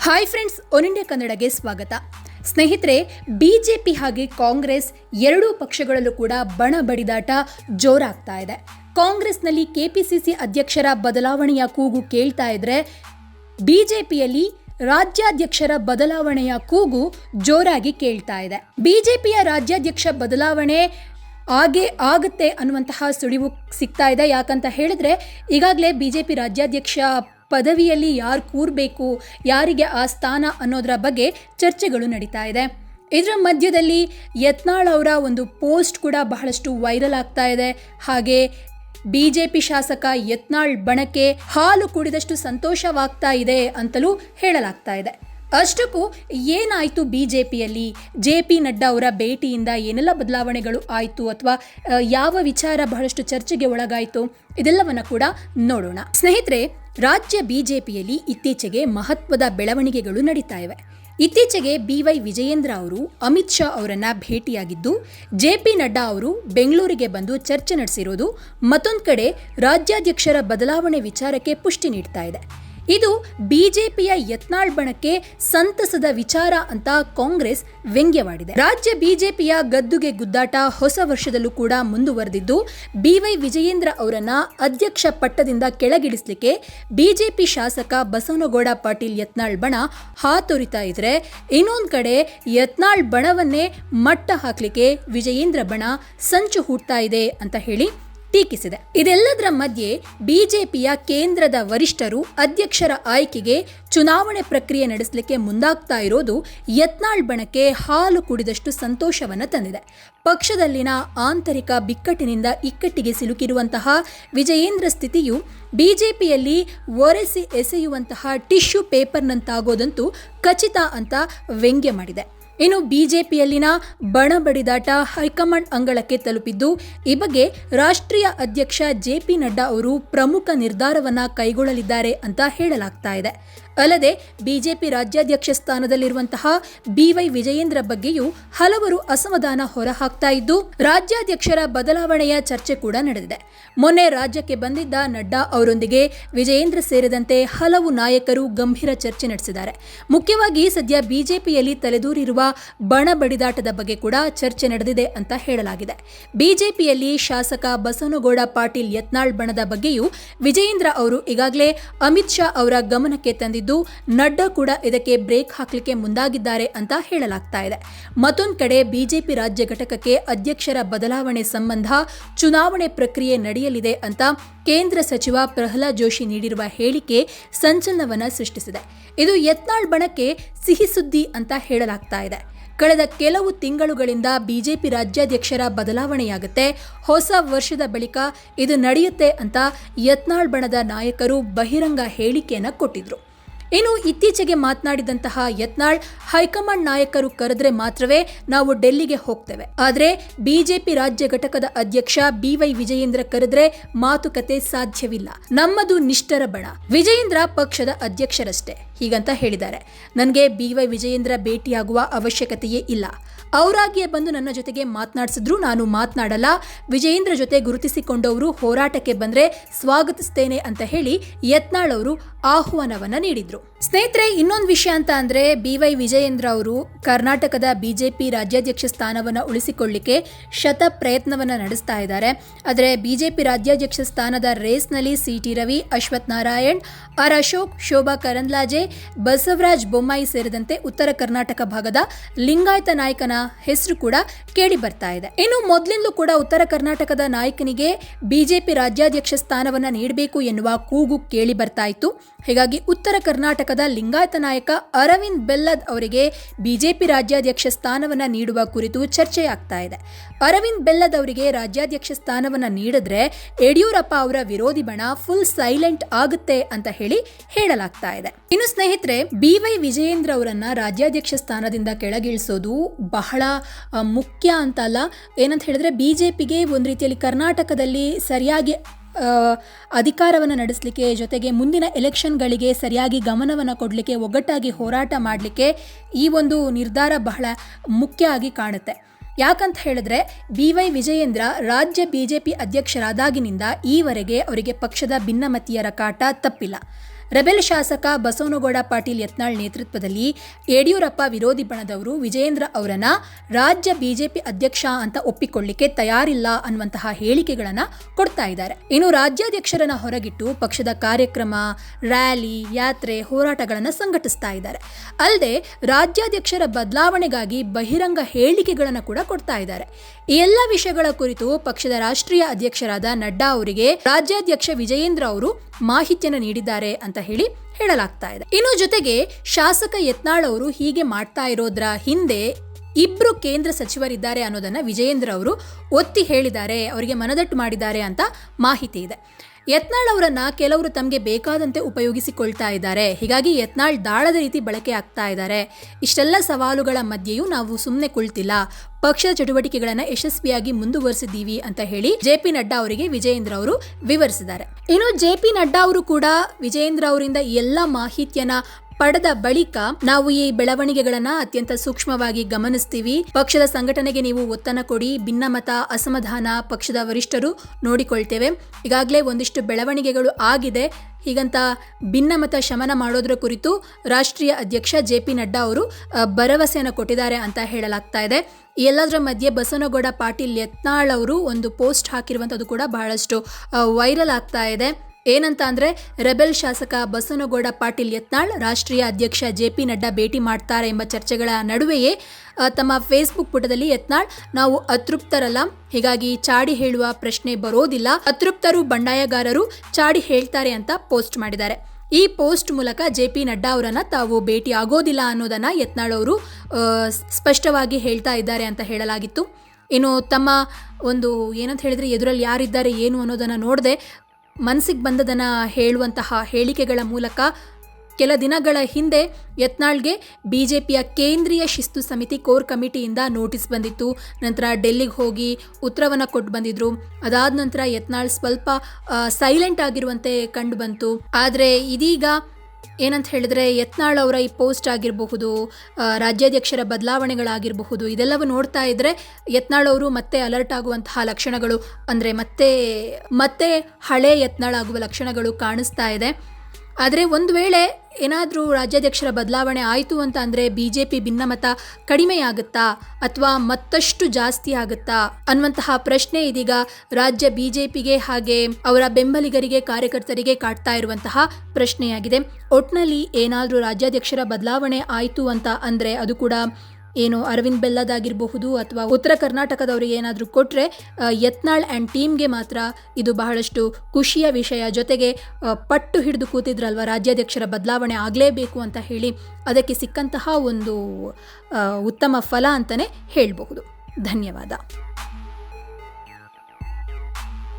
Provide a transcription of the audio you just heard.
Hi friends one India ಕನ್ನಡಗೆ ಸ್ವಾಗತ. ಸ್ನೇಹಿತರೆ ಬಿಜೆಪಿ ಹಾಗೆ ಕಾಂಗ್ರೆಸ್ ಎರಡೂ ಪಕ್ಷಗಳಲ್ಲೂ ಕೂಡ ಬಣ ಬಡಿದಾಟ ಜೋರಾಗ್ತಾ ಇದೆ. ಕಾಂಗ್ರೆಸ್ನಲ್ಲಿ ಕೆಪಿಸಿಸಿ ಅಧ್ಯಕ್ಷರ ಬದಲಾವಣೆಯ ಕೂಗು ಕೇಳ್ತಾ ಇದ್ರೆ ಬಿಜೆಪಿಯಲ್ಲಿ ರಾಜ್ಯಾಧ್ಯಕ್ಷರ ಬದಲಾವಣೆಯ ಕೂಗು ಜೋರಾಗಿ ಕೇಳ್ತಾ ಇದೆ. ಬಿಜೆಪಿಯ ರಾಜ್ಯಾಧ್ಯಕ್ಷ ಬದಲಾವಣೆ ಹಾಗೆ ಆಗುತ್ತೆ ಅನ್ನುವಂತಹ ಸುಳಿವು ಸಿಗ್ತಾ ಇದೆ. ಯಾಕಂತ ಹೇಳಿದ್ರೆ, ಈಗಾಗಲೇ ಬಿಜೆಪಿ ರಾಜ್ಯಾಧ್ಯಕ್ಷ ಪದವಿಯಲ್ಲಿ ಯಾರು ಕೂರಬೇಕು, ಯಾರಿಗೆ ಆ ಸ್ಥಾನ ಅನ್ನೋದರ ಬಗ್ಗೆ ಚರ್ಚೆಗಳು ನಡೀತಾ ಇದೆ. ಇದರ ಮಧ್ಯದಲ್ಲಿ ಯತ್ನಾಳ್ ಅವರ ಒಂದು ಪೋಸ್ಟ್ ಕೂಡ ಬಹಳಷ್ಟು ವೈರಲ್ ಆಗ್ತಾ ಇದೆ. ಹಾಗೆ ಪಿ ಶಾಸಕ ಯತ್ನಾಳ್ ಬಣಕ್ಕೆ ಹಾಲು ಕುಡಿದಷ್ಟು ಸಂತೋಷವಾಗ್ತಾ ಇದೆ ಅಂತಲೂ ಹೇಳಲಾಗ್ತಾ ಇದೆ. ಅಷ್ಟಕ್ಕೂ ಏನಾಯಿತು ಬಿ ಜೆ ಪಿಯಲ್ಲಿ ಜೆ ಪಿ ನಡ್ಡಾ ಅವರ ಭೇಟಿಯಿಂದ ಏನೆಲ್ಲ ಬದಲಾವಣೆಗಳು ಆಯಿತು ಅಥವಾ ಯಾವ ವಿಚಾರ ಬಹಳಷ್ಟು ಚರ್ಚೆಗೆ ಒಳಗಾಯಿತು? ಇದೆಲ್ಲವನ್ನು ಕೂಡ ನೋಡೋಣ. ಸ್ನೇಹಿತರೆ ರಾಜ್ಯ ಬಿಜೆಪಿಯಲ್ಲಿ ಇತ್ತೀಚೆಗೆ ಮಹತ್ವದ ಬೆಳವಣಿಗೆಗಳು ನಡೀತಾ ಇವೆ ಇತ್ತೀಚೆಗೆ ಬಿವೈ ವಿಜಯೇಂದ್ರ ಅವರು ಅಮಿತ್ ಶಾ ಅವರನ್ನ ಭೇಟಿಯಾಗಿದ್ದು, ಜೆ ಪಿ ನಡ್ಡಾ ಅವರು ಬೆಂಗಳೂರಿಗೆ ಬಂದು ಚರ್ಚೆ ನಡೆಸಿರೋದು ಮತ್ತೊಂದು ಕಡೆ ರಾಜ್ಯಾಧ್ಯಕ್ಷರ ಬದಲಾವಣೆ ವಿಚಾರಕ್ಕೆ ಪುಷ್ಟಿ ನೀಡ್ತಾ ಇದೆ. ಇದು ಬಿಜೆಪಿಯ ಯತ್ನಾಳ್ ಬಣಕ್ಕೆ ಸಂತಸದ ವಿಚಾರ ಅಂತ ಕಾಂಗ್ರೆಸ್ ವ್ಯಂಗ್ಯವಾಡಿದೆ. ರಾಜ್ಯ ಬಿಜೆಪಿಯ ಗದ್ದುಗೆ ಗುದ್ದಾಟ ಹೊಸ ವರ್ಷದಲ್ಲೂ ಕೂಡ ಮುಂದುವರೆದಿದ್ದು, ಬಿವೈ ವಿಜಯೇಂದ್ರ ಅವರನ್ನ ಅಧ್ಯಕ್ಷ ಪಟ್ಟದಿಂದ ಕೆಳಗಿಳಿಸಲಿಕ್ಕೆ ಬಿಜೆಪಿ ಶಾಸಕ ಬಸವನಗೌಡ ಪಾಟೀಲ್ ಯತ್ನಾಳ್ ಬಣ ಹಾತೊರಿತಾ ಇದ್ರೆ, ಇನ್ನೊಂದು ಕಡೆ ಯತ್ನಾಳ್ ಬಣವನ್ನೇ ಮಟ್ಟ ಹಾಕ್ಲಿಕ್ಕೆ ವಿಜಯೇಂದ್ರ ಬಣ ಸಂಚು ಹೂಡ್ತಾ ಇದೆ ಅಂತ ಹೇಳಿ ಟೀಕಿಸಿದೆ. ಇದೆಲ್ಲದರ ಮಧ್ಯೆ ಬಿಜೆಪಿಯ ಕೇಂದ್ರದ ವರಿಷ್ಠರು ಅಧ್ಯಕ್ಷರ ಆಯ್ಕೆಗೆ ಚುನಾವಣೆ ಪ್ರಕ್ರಿಯೆ ನಡೆಸಲಿಕ್ಕೆ ಮುಂದಾಗ್ತಾ ಇರೋದು ಯತ್ನಾಳ್ ಬಣಕ್ಕೆ ಹಾಲು ಕುಡಿದಷ್ಟು ಸಂತೋಷವನ್ನು ತಂದಿದೆ. ಪಕ್ಷದಲ್ಲಿನ ಆಂತರಿಕ ಬಿಕ್ಕಟ್ಟಿನಿಂದ ಇಕ್ಕಟ್ಟಿಗೆ ಸಿಲುಕಿರುವಂತಹ ವಿಜಯೇಂದ್ರ ಸ್ಥಿತಿಯು ಬಿಜೆಪಿಯಲ್ಲಿ ಒರೆಸಿ ಎಸೆಯುವಂತಹ ಟಿಶ್ಯೂ ಪೇಪರ್ನಂತಾಗೋದಂತೂ ಖಚಿತ ಅಂತ ವ್ಯಂಗ್ಯ ಮಾಡಿದೆ. ಇನ್ನು ಬಿಜೆಪಿಯಲ್ಲಿನ ಬಣ ಬಡಿದಾಟ ಹೈಕಮಾಂಡ್ ಅಂಗಳಕ್ಕೆ ತಲುಪಿದ್ದು, ಈ ಬಗ್ಗೆ ರಾಷ್ಟ್ರೀಯ ಅಧ್ಯಕ್ಷ ಜೆ ಪಿ ನಡ್ಡಾ ಅವರು ಪ್ರಮುಖ ನಿರ್ಧಾರವನ್ನ ಕೈಗೊಳ್ಳಲಿದ್ದಾರೆ ಅಂತ ಹೇಳಲಾಗ್ತಾ ಇದೆ. ಅಲ್ಲದೆ ಬಿಜೆಪಿ ರಾಜ್ಯಾಧ್ಯಕ್ಷ ಸ್ಥಾನದಲ್ಲಿರುವಂತಹ ಬಿವೈ ವಿಜಯೇಂದ್ರ ಬಗ್ಗೆಯೂ ಹಲವರು ಅಸಮಾಧಾನ ಹೊರಹಾಕ್ತಾ ಇದ್ದು, ರಾಜ್ಯಾಧ್ಯಕ್ಷರ ಬದಲಾವಣೆಯ ಚರ್ಚೆ ಕೂಡ ನಡೆದಿದೆ. ಮೊನ್ನೆ ರಾಜ್ಯಕ್ಕೆ ಬಂದಿದ್ದ ನಡ್ಡಾ ಅವರೊಂದಿಗೆ ವಿಜಯೇಂದ್ರ ಸೇರಿದಂತೆ ಹಲವು ನಾಯಕರು ಗಂಭೀರ ಚರ್ಚೆ ನಡೆಸಿದ್ದಾರೆ. ಮುಖ್ಯವಾಗಿ ಸದ್ಯ ಬಿಜೆಪಿಯಲ್ಲಿ ತಲೆದೂರಿರುವ ಬಣ ಬಡಿದಾಟದ ಬಗ್ಗೆ ಕೂಡ ಚರ್ಚೆ ನಡೆದಿದೆ ಅಂತ ಹೇಳಲಾಗಿದೆ. ಬಿಜೆಪಿಯಲ್ಲಿ ಶಾಸಕ ಬಸವನಗೌಡ ಪಾಟೀಲ್ ಯತ್ನಾಳ್ ಬಣದ ಬಗ್ಗೆಯೂ ವಿಜಯೇಂದ್ರ ಅವರು ಈಗಾಗಲೇ ಅಮಿತ್ ಶಾ ಅವರ ಗಮನಕ್ಕೆ ತಂದಿದ್ದು ನಡ್ಡಾ ಕೂಡ ಇದಕ್ಕೆ ಬ್ರೇಕ್ ಹಾಕಲಿಕ್ಕೆ ಮುಂದಾಗಿದ್ದಾರೆ ಅಂತ ಹೇಳಲಾಗ್ತಾ ಇದೆ. ಮತ್ತೊಂದು ಕಡೆ ಬಿಜೆಪಿ ರಾಜ್ಯ ಘಟಕಕ್ಕೆ ಅಧ್ಯಕ್ಷರ ಬದಲಾವಣೆ ಸಂಬಂಧ ಚುನಾವಣೆ ಪ್ರಕ್ರಿಯೆ ನಡೆಯಲಿದೆ ಅಂತ ಕೇಂದ್ರ ಸಚಿವ ಪ್ರಹ್ಲಾದ್ ಜೋಶಿ ನೀಡಿರುವ ಹೇಳಿಕೆ ಸಂಚಲನವನ್ನ ಸೃಷ್ಟಿಸಿದೆ. ಇದು ಯತ್ನಾಳ್ ಬಣಕ್ಕೆ ಸಿಹಿ ಸುದ್ದಿ ಅಂತ ಹೇಳಲಾಗ್ತಾ ಇದೆ. ಕಳೆದ ಕೆಲವು ತಿಂಗಳುಗಳಿಂದ ಬಿಜೆಪಿ ರಾಜ್ಯಾಧ್ಯಕ್ಷರ ಬದಲಾವಣೆಯಾಗುತ್ತೆ. ಹೊಸ ವರ್ಷದ ಬಳಿಕ ಇದು ನಡೆಯುತ್ತೆ ಅಂತ ಯತ್ನಾಳ್ ಬಣದ ನಾಯಕರು ಬಹಿರಂಗ ಹೇಳಿಕೆಯನ್ನು ಕೊಟ್ಟಿದ್ರು. ಇನ್ನು ಇತ್ತೀಚೆಗೆ ಮಾತನಾಡಿದಂತಹ ಯತ್ನಾಳ್ ಹೈಕಮಾಂಡ್ ನಾಯಕರು ಕರೆದ್ರೆ ಮಾತ್ರವೇ ನಾವು ಡೆಲ್ಲಿಗೆ ಹೋಗ್ತೇವೆ. ಆದರೆ ಬಿಜೆಪಿ ರಾಜ್ಯ ಘಟಕದ ಅಧ್ಯಕ್ಷ ಬಿವೈ ವಿಜಯೇಂದ್ರ ಕರೆದ್ರೆ ಮಾತುಕತೆ ಸಾಧ್ಯವಿಲ್ಲ. ನಮ್ಮದು ನಿಷ್ಠರ ಬಣ. ವಿಜಯೇಂದ್ರ ಪಕ್ಷದ ಅಧ್ಯಕ್ಷರಷ್ಟೇ. ಹೀಗಂತ ಹೇಳಿದ್ದಾರೆ. ನನಗೆ ಬಿವೈ ವಿಜಯೇಂದ್ರ ಭೇಟಿಯಾಗುವ ಅವಶ್ಯಕತೆಯೇ ಇಲ್ಲ. ಅವರಾಗಿಯೇ ಬಂದು ನನ್ನ ಜೊತೆಗೆ ಮಾತನಾಡಿಸಿದ್ರು ನಾನು ಮಾತನಾಡಲ್ಲ. ವಿಜಯೇಂದ್ರ ಜೊತೆ ಗುರುತಿಸಿಕೊಂಡವರು ಹೋರಾಟಕ್ಕೆ ಬಂದರೆ ಸ್ವಾಗತಿಸ್ತೇನೆ ಅಂತ ಹೇಳಿ ಯತ್ನಾಳ್ ಅವರು ಆಹ್ವಾನವನ್ನು ನೀಡಿದ್ರು. ಸ್ನೇಹಿತರೆ, ಇನ್ನೊಂದು ವಿಷಯ ಅಂತ ಅಂದರೆ ಬಿ ವೈ ವಿಜಯೇಂದ್ರ ಅವರು ಕರ್ನಾಟಕದ ಬಿಜೆಪಿ ರಾಜ್ಯಾಧ್ಯಕ್ಷ ಸ್ಥಾನವನ್ನು ಉಳಿಸಿಕೊಳ್ಳಿಕ್ಕೆ ಶತ ಪ್ರಯತ್ನವನ್ನು ನಡೆಸ್ತಾ ಇದ್ದಾರೆ. ಆದರೆ ಬಿಜೆಪಿ ರಾಜ್ಯಾಧ್ಯಕ್ಷ ಸ್ಥಾನದ ರೇಸ್ನಲ್ಲಿ C T Ravi, Ashwath Narayan, R Ashok, Shobha Karandlaje, Basavaraj Bommai ಸೇರಿದಂತೆ ಉತ್ತರ ಕರ್ನಾಟಕ ಭಾಗದ ಲಿಂಗಾಯತ ನಾಯಕನ ಹೆಸರು ಕೂಡ ಕೇಳಿ ಬರ್ತಾ ಇದೆ. ಇನ್ನು ಮೊದಲಿಂದಲೂ ಕೂಡ ಉತ್ತರ ಕರ್ನಾಟಕದ ನಾಯಕನಿಗೆ ಬಿಜೆಪಿ ರಾಜ್ಯಾಧ್ಯಕ್ಷ ಸ್ಥಾನವನ್ನ ನೀಡಬೇಕು ಎನ್ನುವ ಕೂಗು ಕೇಳಿ ಬರ್ತಾ ಇತ್ತು. ಹೀಗಾಗಿ ಉತ್ತರ ಕರ್ನಾಟಕದ ಲಿಂಗಾಯತ ನಾಯಕ ಅರವಿಂದ್ ಬೆಲ್ಲದ್ ಅವರಿಗೆ ಬಿಜೆಪಿ ರಾಜ್ಯಾಧ್ಯಕ್ಷ ಸ್ಥಾನವನ್ನು ನೀಡುವ ಕುರಿತು ಚರ್ಚೆಯಾಗ್ತಾ ಇದೆ. ಅರವಿಂದ್ ಬೆಲ್ಲದ್ ಅವರಿಗೆ ರಾಜ್ಯಾಧ್ಯಕ್ಷ ಸ್ಥಾನವನ್ನು ನೀಡಿದ್ರೆ ಯಡಿಯೂರಪ್ಪ ಅವರ ವಿರೋಧಿ ಬಣ ಫುಲ್ ಸೈಲೆಂಟ್ ಆಗುತ್ತೆ ಅಂತ ಹೇಳಿ ಹೇಳಲಾಗ್ತಾ ಇದೆ. ಇನ್ನು ಸ್ನೇಹಿತರೆ, ಬಿ ವೈ ವಿಜಯೇಂದ್ರ ಅವರನ್ನ ರಾಜ್ಯಾಧ್ಯಕ್ಷ ಸ್ಥಾನದಿಂದ ಕೆಳಗಿಳಿಸೋದು ಬಹಳ ಮುಖ್ಯ ಅಂತ ಅಲ್ಲ. ಏನಂತ ಹೇಳಿದ್ರೆ, ಬಿಜೆಪಿಗೆ ಒಂದು ರೀತಿಯಲ್ಲಿ ಕರ್ನಾಟಕದಲ್ಲಿ ಸರಿಯಾಗಿ ಅಧಿಕಾರವನ್ನು ನಡೆಸಲಿಕ್ಕೆ ಜೊತೆಗೆ ಮುಂದಿನ ಎಲೆಕ್ಷನ್ಗಳಿಗೆ ಸರಿಯಾಗಿ ಗಮನವನ್ನು ಕೊಡಲಿಕ್ಕೆ, ಒಗ್ಗಟ್ಟಾಗಿ ಹೋರಾಟ ಮಾಡಲಿಕ್ಕೆ ಈ ಒಂದು ನಿರ್ಧಾರ ಬಹಳ ಮುಖ್ಯ ಆಗಿ ಕಾಣುತ್ತೆ. ಯಾಕಂತ ಹೇಳಿದ್ರೆ, ಬಿ ವೈ ವಿಜಯೇಂದ್ರ ರಾಜ್ಯ ಬಿಜೆಪಿ ಅಧ್ಯಕ್ಷರಾದಾಗಿನಿಂದ ಈವರೆಗೆ ಅವರಿಗೆ ಪಕ್ಷದ ಭಿನ್ನಮತೀಯರ ಕಾಟ ತಪ್ಪಿಲ್ಲ. ರೆಬೆಲ್ ಶಾಸಕ ಬಸವನಗೌಡ ಪಾಟೀಲ್ ಯತ್ನಾಳ್ ನೇತೃತ್ವದಲ್ಲಿ ಯಡಿಯೂರಪ್ಪ ವಿರೋಧಿ ಬಣದವರು ವಿಜಯೇಂದ್ರ ಅವರನ್ನ ರಾಜ್ಯ ಬಿಜೆಪಿ ಅಧ್ಯಕ್ಷ ಅಂತ ಒಪ್ಪಿಕೊಳ್ಳಿಕ್ಕೆ ತಯಾರಿಲ್ಲ ಅನ್ನುವಂತಹ ಹೇಳಿಕೆಗಳನ್ನ ಕೊಡ್ತಾ ಇದ್ದಾರೆ. ಇನ್ನು ರಾಜ್ಯಾಧ್ಯಕ್ಷರನ್ನ ಹೊರಗಿಟ್ಟು ಪಕ್ಷದ ಕಾರ್ಯಕ್ರಮ, ರ್ಯಾಲಿ, ಯಾತ್ರೆ, ಹೋರಾಟಗಳನ್ನು ಸಂಘಟಿಸ್ತಾ ಇದ್ದಾರೆ. ಅಲ್ಲದೆ ರಾಜ್ಯಾಧ್ಯಕ್ಷರ ಬದಲಾವಣೆಗಾಗಿ ಬಹಿರಂಗ ಹೇಳಿಕೆಗಳನ್ನು ಕೂಡ ಕೊಡ್ತಾ ಇದ್ದಾರೆ. ಈ ಎಲ್ಲ ವಿಷಯಗಳ ಕುರಿತು ಪಕ್ಷದ ರಾಷ್ಟ್ರೀಯ ಅಧ್ಯಕ್ಷರಾದ ನಡ್ಡಾ ಅವರಿಗೆ ರಾಜ್ಯಾಧ್ಯಕ್ಷ ವಿಜಯೇಂದ್ರ ಅವರು ಮಾಹಿತಿಯನ್ನು ನೀಡಿದ್ದಾರೆ ಅಂತ ಹೇಳಿ ಹೇಳಲಾಗ್ತಾ ಇದೆ. ಇನ್ನು ಜೊತೆಗೆ ಶಾಸಕ ಯತ್ನಾಳ್ ಅವರು ಹೀಗೆ ಮಾಡ್ತಾ ಇರೋದ್ರ ಹಿಂದೆ ಇಬ್ರು ಕೇಂದ್ರ ಸಚಿವರಿದ್ದಾರೆ ಅನ್ನೋದನ್ನ ವಿಜಯೇಂದ್ರ ಅವರು ಒತ್ತಿ ಹೇಳಿದ್ದಾರೆ, ಅವರಿಗೆ ಮನದಟ್ಟು ಮಾಡಿದ್ದಾರೆ ಅಂತ ಮಾಹಿತಿ ಇದೆ. ಯತ್ನಾಳ್ ಅವರನ್ನ ಕೆಲವರು ತಮಗೆ ಬೇಕಾದಂತೆ ಉಪಯೋಗಿಸಿಕೊಳ್ತಾ ಇದ್ದಾರೆ. ಹೀಗಾಗಿ ಯತ್ನಾಳ್ ದಾಳದ ರೀತಿ ಬಳಕೆ ಆಗ್ತಾ ಇದ್ದಾರೆ. ಇಷ್ಟೆಲ್ಲ ಸವಾಲುಗಳ ಮಧ್ಯೆಯೂ ನಾವು ಸುಮ್ಮನೆ ಕುಳಿತಿಲ್ಲ. ಪಕ್ಷದ ಚಟುವಟಿಕೆಗಳನ್ನು ಯಶಸ್ವಿಯಾಗಿ ಮುಂದುವರಿಸಿದ್ದೀವಿ ಅಂತ ಹೇಳಿ ಜೆ ಪಿ ನಡ್ಡಾ ಅವರಿಗೆ ವಿಜಯೇಂದ್ರ ಅವರು ವಿವರಿಸಿದ್ದಾರೆ. ಇನ್ನು ಜೆ ಪಿ ನಡ್ಡಾ ಅವರು ಕೂಡ ವಿಜಯೇಂದ್ರ ಅವರಿಂದ ಎಲ್ಲ ಮಾಹಿತಿಯನ್ನ ಪಡೆದ ಬಳಿಕ ನಾವು ಈ ಬೆಳವಣಿಗೆಗಳನ್ನ ಅತ್ಯಂತ ಸೂಕ್ಷ್ಮವಾಗಿ ಗಮನಿಸ್ತೀವಿ. ಪಕ್ಷದ ಸಂಘಟನೆಗೆ ನೀವು ಒತ್ತನ್ನು ಕೊಡಿ, ಭಿನ್ನಮತ, ಅಸಮಾಧಾನ ಪಕ್ಷದ ವರಿಷ್ಠರು ನೋಡಿಕೊಳ್ತೇವೆ. ಈಗಾಗಲೇ ಒಂದಿಷ್ಟು ಬೆಳವಣಿಗೆಗಳು ಆಗಿದೆ. ಹೀಗಂತ ಭಿನ್ನಮತ ಶಮನ ಮಾಡೋದ್ರ ಕುರಿತು ರಾಷ್ಟ್ರೀಯ ಅಧ್ಯಕ್ಷ ಜೆ ಪಿ ನಡ್ಡಾ ಅವರು ಭರವಸೆಯನ್ನು ಕೊಟ್ಟಿದ್ದಾರೆ ಅಂತ ಹೇಳಲಾಗ್ತಾ ಇದೆ. ಎಲ್ಲದರ ಮಧ್ಯೆ ಬಸವನಗೌಡ ಪಾಟೀಲ್ ಯತ್ನಾಳ್ ಅವರು ಒಂದು ಪೋಸ್ಟ್ ಹಾಕಿರುವಂಥದ್ದು ಕೂಡ ಬಹಳಷ್ಟು ವೈರಲ್ ಆಗ್ತಾ ಇದೆ. ಏನಂತ ಅಂದ್ರೆ ರೆಬೆಲ್ ಶಾಸಕ ಬಸನಗೌಡ ಪಾಟೀಲ್ ಯತ್ನಾಳ್, ರಾಷ್ಟ್ರೀಯ ಅಧ್ಯಕ್ಷ ಜೆ ಪಿ ನಡ್ಡಾ ಭೇಟಿ ಮಾಡ್ತಾರೆ ಎಂಬ ಚರ್ಚೆಗಳ ನಡುವೆಯೇ ತಮ್ಮ ಫೇಸ್ಬುಕ್ ಪುಟದಲ್ಲಿ ಯತ್ನಾಳ್, ನಾವು ಅತೃಪ್ತರಲ್ಲ, ಹೀಗಾಗಿ ಚಾಡಿ ಹೇಳುವ ಪ್ರಶ್ನೆ ಬರೋದಿಲ್ಲ, ಅತೃಪ್ತರು ಬಂಡಾಯಗಾರರು ಚಾಡಿ ಹೇಳ್ತಾರೆ ಅಂತ ಪೋಸ್ಟ್ ಮಾಡಿದ್ದಾರೆ. ಈ ಪೋಸ್ಟ್ ಮೂಲಕ ಜೆ ಪಿ ನಡ್ಡಾ ಅವರನ್ನ ತಾವು ಭೇಟಿ ಆಗೋದಿಲ್ಲ ಅನ್ನೋದನ್ನ ಯತ್ನಾಳ್ ಅವರು ಸ್ಪಷ್ಟವಾಗಿ ಹೇಳ್ತಾ ಇದ್ದಾರೆ ಅಂತ ಹೇಳಲಾಗಿತ್ತು. ಇನ್ನು ತಮ್ಮ ಒಂದು ಏನಂತ ಹೇಳಿದ್ರೆ ಎದುರಲ್ಲಿ ಯಾರಿದ್ದಾರೆ, ಏನು ಅನ್ನೋದನ್ನ ನೋಡದೆ ಮನಸ್ಸಿಗೆ ಬಂದದನ್ನು ಹೇಳುವಂತಹ ಹೇಳಿಕೆಗಳ ಮೂಲಕ ಕೆಲ ದಿನಗಳ ಹಿಂದೆ ಯತ್ನಾಳ್ಗೆ ಬಿ ಜೆ ಪಿಯ ಕೇಂದ್ರೀಯ ಶಿಸ್ತು ಸಮಿತಿ ಕೋರ್ ಕಮಿಟಿಯಿಂದ ನೋಟಿಸ್ ಬಂದಿತ್ತು. ನಂತರ ಡೆಲ್ಲಿಗೆ ಹೋಗಿ ಉತ್ತರವನ್ನು ಕೊಟ್ಟು ಬಂದಿದ್ರು. ಅದಾದ ನಂತರ ಯತ್ನಾಳ್ ಸ್ವಲ್ಪ ಸೈಲೆಂಟ್ ಆಗಿರುವಂತೆ ಕಂಡು ಬಂತು. ಆದರೆ ಇದೀಗ ಏನಂತ ಹೇಳಿದ್ರೆ ಯತ್ನಾಳ್ ಅವರ ಈ ಪೋಸ್ಟ್ ಆಗಿರಬಹುದು ರಾಜ್ಯಾಧ್ಯಕ್ಷರ ಬದಲಾವಣೆಗಳಾಗಿರಬಹುದು, ಇದೆಲ್ಲವೂ ನೋಡ್ತಾ ಇದ್ರೆ ಯತ್ನಾಳ್ ಅವರು ಮತ್ತೆ ಅಲರ್ಟ್ ಆಗುವಂತಹ ಲಕ್ಷಣಗಳು. ಅಂದರೆ ಮತ್ತೆ ಮತ್ತೆ ಹಳೆ ಯತ್ನಾಳ್ ಆಗುವ ಲಕ್ಷಣಗಳು ಕಾಣಿಸ್ತಾ ಇದೆ. ಆದರೆ ಒಂದು ವೇಳೆ ಏನಾದರೂ ರಾಜ್ಯಾಧ್ಯಕ್ಷರ ಬದಲಾವಣೆ ಆಯಿತು ಅಂತ ಅಂದರೆ ಬಿ ಜೆ ಪಿ ಭಿನ್ನಮತ ಕಡಿಮೆಯಾಗುತ್ತಾ ಅಥವಾ ಮತ್ತಷ್ಟು ಜಾಸ್ತಿ ಆಗುತ್ತಾ ಅನ್ನುವಂತಹ ಪ್ರಶ್ನೆ ಇದೀಗ ರಾಜ್ಯ ಬಿ ಜೆ ಪಿಗೆ ಹಾಗೆ ಅವರ ಬೆಂಬಲಿಗರಿಗೆ, ಕಾರ್ಯಕರ್ತರಿಗೆ ಕಾಡ್ತಾ ಇರುವಂತಹ ಪ್ರಶ್ನೆಯಾಗಿದೆ. ಒಟ್ನಲ್ಲಿ ಏನಾದರೂ ರಾಜ್ಯಾಧ್ಯಕ್ಷರ ಬದಲಾವಣೆ ಆಯಿತು ಅಂತ ಅಂದರೆ ಅದು ಕೂಡ ಏನು ಅರವಿಂದ್ ಬೆಲ್ಲದಾಗಿರಬಹುದು ಅಥವಾ ಉತ್ತರ ಕರ್ನಾಟಕದವರಿಗೆ ಏನಾದರೂ ಕೊಟ್ಟರೆ ಯತ್ನಾಳ್ ಆ್ಯಂಡ್ ಟೀಮ್ಗೆ ಮಾತ್ರ ಇದು ಬಹಳಷ್ಟು ಖುಷಿಯ ವಿಷಯ. ಜೊತೆಗೆ ಪಟ್ಟು ಹಿಡಿದು ಕೂತಿದ್ರಲ್ವ ರಾಜ್ಯಾಧ್ಯಕ್ಷರ ಬದಲಾವಣೆ ಆಗಲೇಬೇಕು ಅಂತ ಹೇಳಿ ಅದಕ್ಕೆ ಸಿಕ್ಕಂತಹ ಒಂದು ಉತ್ತಮ ಫಲ ಅಂತಲೇ ಹೇಳಬಹುದು. ಧನ್ಯವಾದ.